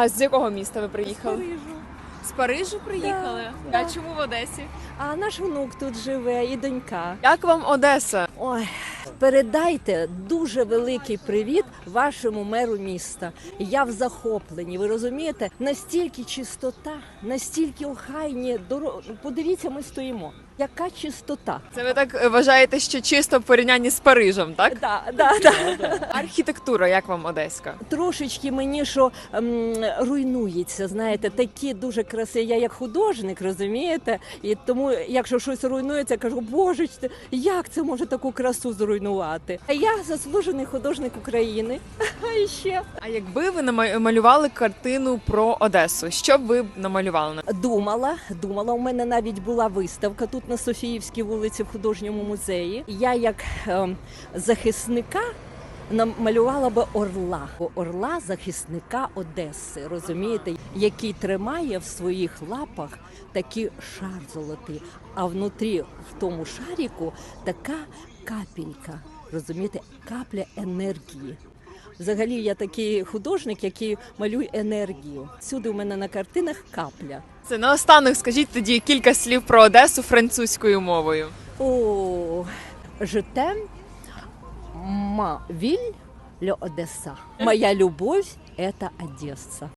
А з якого міста ви приїхали? Парижу. З Парижу приїхали. Да, А да. чому в Одесі? А наш внук тут живе і донька. Як вам Одеса? Ой, передайте дуже великий привіт вашому меру міста. Я в захопленні. Ви розумієте? Настільки чистота, настільки охайні дороги. Подивіться, ми стоїмо. Яка чистота? Це ви так е, вважаєте, що чисто в порівнянні з Парижем, так? Да, да, да. Архітектура, як вам Одеська? Трошечки мені що ем, руйнується, знаєте, такі дуже красиві. Я як художник, розумієте? І тому, якщо щось руйнується, я кажу, боже, як це може таку красу зруйнувати? А я заслужений художник України. А ще А якби ви намалювали картину про Одесу, що б ви намалювали? думала, думала. У мене навіть була виставка тут на Софіївській вулиці в художньому музеї. Я як ем, захисника. Намалювала би орла, орла захисника Одеси, розумієте, який тримає в своїх лапах такий шар золотий, а внутрі в тому шаріку така капелька, розумієте, капля енергії. Взагалі я такий художник, який малює енергію. Всюди у мене на картинах капля. Це наостанок скажіть тоді кілька слів про Одесу французькою мовою. О, je t'aime, виль ле Одесса. Моя любовь – это Одесса.